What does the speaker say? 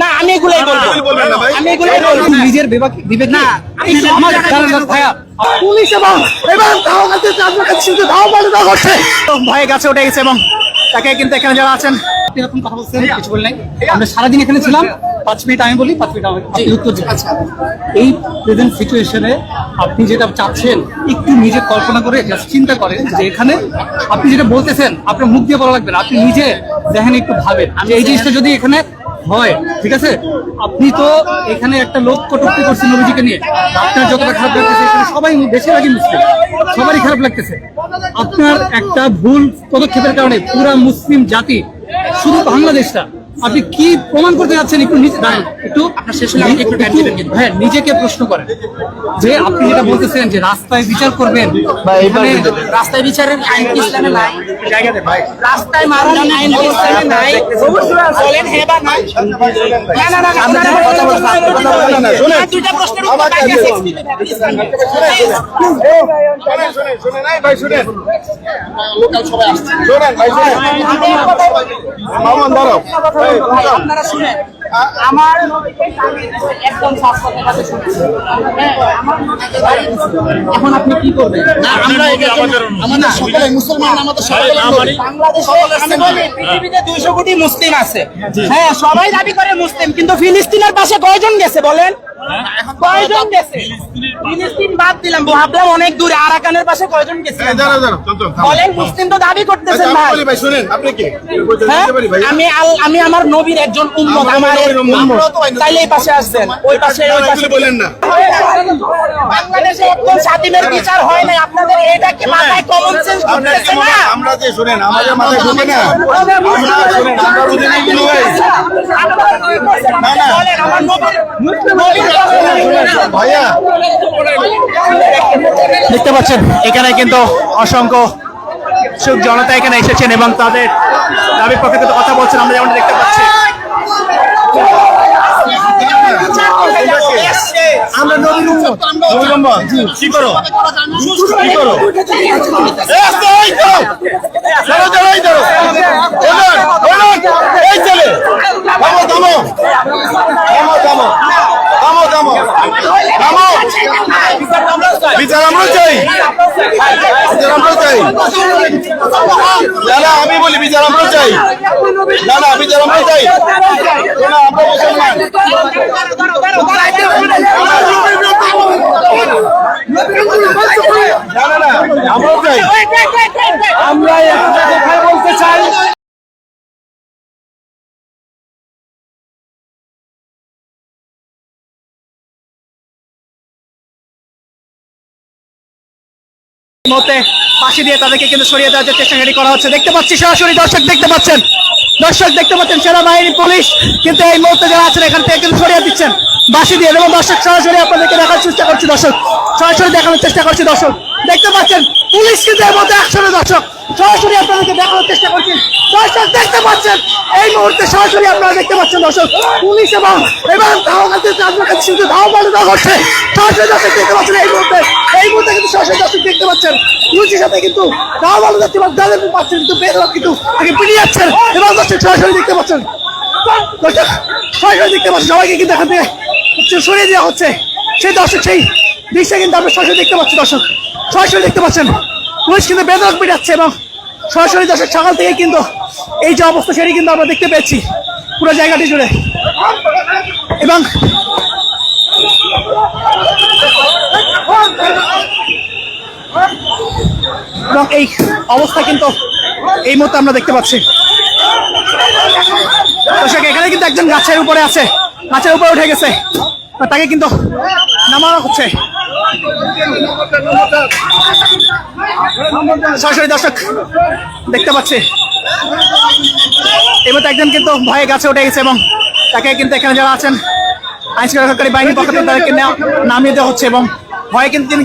না আমি এগুলাই বলব। আমি এগুলাই বলব নিজের বিবেক না, আমার দাঁড়ান, দাঁড়ান, ভাইয়া। পুলিশ এবং এবং ধাওয়া করছে আপনার কাছে শুধু ধাওয়া পাল্টা করছে ভয়ে গাছে উঠে গেছে এবং তাকে কিন্তু এখানে যারা আছেন আপনি এরকম কথা বলছেন কিছু বললেন। আমরা সারাদিন এখানে ছিলাম পাঁচ মিনিট আমি বলি পাঁচ মিনিট আমাকে আপনি উত্তর দিন। এই প্রেজেন্ট সিচুয়েশনে আপনি যেটা চাচ্ছেন একটু নিজে কল্পনা করে চিন্তা করেন যে এখানে আপনি যেটা বলতেছেন আপনার মুখ দিয়ে বলা লাগবে না আপনি নিজে দেখেন একটু ভাবেন। আমি এই জিনিসটা যদি এখানে হয়, ঠিক আছে? আপনি তো এখানে একটা লোক কটুক্তি করছেন নবীজিকে নিয়ে। আপনার যতটা খারাপ লাগতেছে সবাই বেশিরভাগই মুসলিম। সবারই খারাপ লাগতেছে। আপনার একটা ভুল পদক্ষেপের কারণে পুরা মুসলিম জাতি, শুধু বাংলাদেশটা আপনি কি প্রমাণ করতে যাচ্ছেন? একটু নিজে দাঁড়ান একটু আপনার শেষ হলে আমাকে একটু দিবেন কিন্তু। হ্যাঁ নিজেকে প্রশ্ন করেন। যে আপনি যেটা বলতেছেন যে রাস্তায় বিচার করবেন এখানে রাস্তায় বিচারের আইন কি ইসলামে নাই? রাস্তায় মারার আইন কি ইসলামে নাই? বলেন হ্যাঁ বা না। না না না না, আমরা না, না, কথা বলব, না, কথা বলব না, শুনেন। আর দুইটা প্রশ্নের উত্তর আমাকে আগে দিয়ে- sex দিবেন, শুনেন, শুনেন, শুনেন, এই ভাই শুনেন। লোকাল সবাই আসছে। শুনেন ভাই শুনেন। মামুন দাঁড়াও এই, দাঁড়াও। আপনারা শুনেন। আমার একদম শাসকের কাছে শুনেছি। হ্যাঁ। এখন আপনি কি করবেন? আমরা আমাদের সকলে মুসলমান আমাদের সকলে বাংলাদেশে পৃথিবীতে দুইশো কোটি মুসলিম আছে। হ্যাঁ সবাই দাবি করে মুসলিম কিন্তু ফিলিস্তিনের পাশে কয়জন গেছে বলেন? কয়জন গেছে? ফিলিস্তিন বাদ দিলাম ভাবলাম অনেক দূরে আরাকানের পাশে কয়জন গেছে। বলেন মুসলিম তো দাবি করতেছেন আচ্ছা, আমি ভাই। শুনেন আপনি কে? হ্যাঁ? আমি আমি আমার নবীর একজন উম্মত আমরা তাইলে এই পাশে ওই পাশে ওই পাশে বলেন না। বাংলাদেশে একদম স্বাধীনের বিচার হয় নাই। আপনাদের এটা কি মাথায় কমন সেন্স ঢুকতেছে না? আমরা যে শুনেন আমাদের মাথায় ঢুকে না? আমরা শুনেন আমরা বুঝি না এগুলো ভাই। আপনারা কি করছেন? না, না। বলেন, আমার নবীর- নবীর কথা বলেন। ভাইয়া। দেখতে পাচ্ছেন এখানে কিন্তু অসংখ্য সুখ জনতা এখানে এসেছেন এবং তাদের দাবির পক্ষে কথা বলছেন আমরা যেমন দেখতে পাচ্ছি। আমরা নবীর উম্মত নবীর উম্মত কি করো কি করো এই করো দাঁড়াও, দাঁড়াও, এই ধরো। ওলন, ওলন, এই ছেলে। থামো, থামো। থামো, থামো। থামো, থামো। থামো। বিচার আমরা চাই। বিচার আমরা চাই। না না আমি বলি বিচার আমরা চাই। না না বিচার আমরা চাই। না আমরা মুসলমান না। না না আমরাও চাই। আমরা মুহূর্তে ফাঁসি দিয়ে তাদেরকে কিন্তু সরিয়ে দেওয়ার যে চেষ্টা করা হচ্ছে দেখতে পাচ্ছি সরাসরি দর্শক দেখতে পাচ্ছেন দর্শক দেখতে পাচ্ছেন সেনাবাহিনী পুলিশ কিন্তু এই মুহূর্তে যারা আছেন এখান থেকে কিন্তু সরিয়ে দিচ্ছেন বাসি দিয়ে এবং দর্শক সরাসরি আপনাদেরকে দেখার চেষ্টা করছি দর্শক সরাসরি দেখানোর চেষ্টা করছি দর্শক দেখতে পাচ্ছেন পুলিশ কিন্তু এর মধ্যে একশনে দর্শক সরাসরি আপনাদেরকে দেখানোর চেষ্টা করছি দর্শক দেখতে পাচ্ছেন এই মুহূর্তে সরাসরি আপনারা দেখতে পাচ্ছেন দর্শক পুলিশ এবং এবং ধাওয়া কাছে ধাওয়া করছে সরাসরি দর্শক দেখতে পাচ্ছেন এই মুহূর্তে সরাসরি দর্শক দেখতে পাচ্ছেন। পুলিশের সাথে কিন্তু ধাওয়া ভালো যাচ্ছে এবং তাদের পাচ্ছেন, কিন্তু বেদরক কিন্তু আগে পিটিয়ে যাচ্ছেন। এবং দর্শক সরাসরি দেখতে পাচ্ছেন। সরাসরি দেখতে পাচ্ছেন, সবাইকে কিন্তু থেকে হচ্ছে সরিয়ে দেওয়া হচ্ছে। সেই দর্শক, সেই দৃশ্য কিন্তু আমরা সরাসরি দেখতে পাচ্ছি, দর্শক। সরাসরি দেখতে পাচ্ছেন, পুলিশ কিন্তু বেদরক পিটাচ্ছে এবং সরাসরি দর্শক, সকাল থেকে কিন্তু এই যে অবস্থা, সেটি কিন্তু আমরা দেখতে পেয়েছি। পুরো জায়গাটি জুড়ে। এবং এবং এই অবস্থা কিন্তু এই মুহূর্তে আমরা দেখতে পাচ্ছি। দর্শক, এখানে কিন্তু একজন গাছের উপরে আছে। গাছের উপরে উঠে গেছে। তাকে কিন্তু নামানো হচ্ছে। সরাসরি দর্শক, দেখতে পাচ্ছি। এবার একজন কিন্তু ভয়ে গাছে উঠে গেছে এবং তাকে কিন্তু এখানে যারা আছেন আইন শৃঙ্খলাকারী বাহিনীর পক্ষ থেকে তাদেরকে নামিয়ে দেওয়া হচ্ছে এবং ভয়ে কিন্তু তিনি